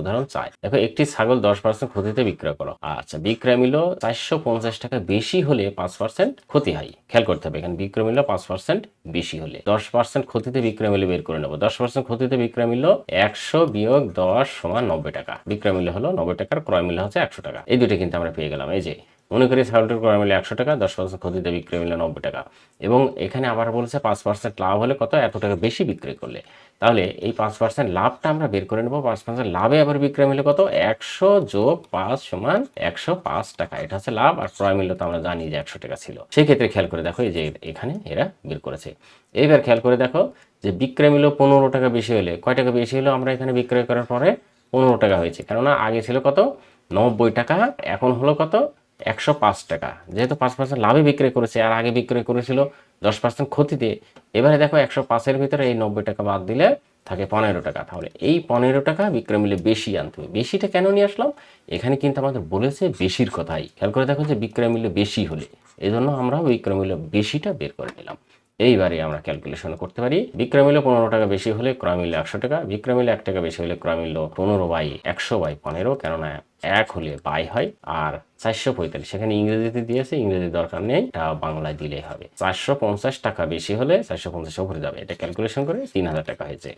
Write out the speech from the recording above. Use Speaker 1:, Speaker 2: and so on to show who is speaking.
Speaker 1: উদাহরণ চাই। দেখো, একটি ছাগল দশ পার্সেন্ট ক্ষতিতে বিক্রয় করো। আচ্ছা বিক্রয় মূল্য চারশো পঞ্চাশ টাকা বেশি হলে পাঁচ পার্সেন্ট ক্ষতি হয়। খেয়াল করতে হবে, এখানে বিক্রয় মূল্য পাঁচ পার্সেন্ট বেশি হলে। দশ পার্সেন্ট ক্ষতিতে বিক্রয় মূল্য বের করে নেব। দশ পার্সেন্ট ক্ষতিতে বিক্রয় মূল্য একশো বিয়োগ দশ সমান নব্বই টাকা। বিক্রয় মূল্য হলো নব্বই টাকার ক্রয় মূল্য হচ্ছে একশো টাকা। এই দুটো কিন্তু আমরা পেয়ে গেলাম। এই যে মনে করি ছাগলটির ক্রয় মূল্য একশো টাকা, দশ পার্সেন্ট ক্ষতিতে বিক্রয় মূল্য নব্বই টাকা। এবং এখানে আবার বলছে পাঁচ পার্সেন্ট লাভ হলে কত? এত টাকা বেশি বিক্রি করলে। তাহলে এই পাঁচ পার্সেন্ট লাভটা আমরা বের করে নেব। পাঁচ পার্সেন্ট লাভে আবার বিক্রয় মূল্য কত? একশো যোগ পাঁচ সমান একশো পাঁচ টাকা। এটা হচ্ছে লাভ, আর ক্রয় মূল্য তো আমরা জানি যে একশো টাকা ছিল। সেই ক্ষেত্রে খেয়াল করে দেখো, এই যে এখানে এরা বের করেছে। এইবার খেয়াল করে দেখো যে বিক্রয় মূল্য পনেরো টাকা বেশি হলে, কয় টাকা বেশি হলো আমরা এখানে বিক্রয় করার পরে? পনেরো টাকা হয়েছে। কেননা আগে ছিল কত? নব্বই টাকা, এখন হলো কত? একশো পাঁচ টাকা। যেহেতু পাঁচ পার্সেন্ট লাভে বিক্রয় করেছে, আর আগে বিক্রয় করেছিল দশ পার্সেন্ট ক্ষতিতে, এবারে দেখো একশো পাঁচের ভিতরে এই নব্বই টাকা বাদ দিলে থাকে পনেরো টাকা। তাহলে এই পনেরো টাকা বিক্রয় মূল্যে বেশি আনতে হবে। বেশিটা কেন নিয়ে আসলাম? এখানে কিন্তু আমাদের বলেছে বেশির কথাই। খেয়াল করে দেখো যে বিক্রয় মূল্য বেশি হলে এই জন্য আমরা বিক্রয় মূল্য বেশিটা বের করে নিলাম। এইবারে আমরা ক্যালকুলেশন করতে পারি। বিক্রয় মূল্য পনেরো টাকা বেশি হলে ক্রয় মূল্য একশো টাকা, বিক্রয় মূল্য এক টাকা বেশি হলে ক্রয় মূল্য পনেরো বাই একশো বাই পনেরো, কেননা এক হলে বাই হয়, আর চারশো পঁয়তাল্লিশ। সেখানে ইংরেজিতে দিয়েছে ইংরেজি দরকার নেই, এটা বাংলায় দিলেই হবে। চারশো পঞ্চাশ টাকা বেশি হলে চারশো পঞ্চাশ উপরে যাবে। এটা ক্যালকুলেশন করে তিন হাজার টাকা হয়েছে।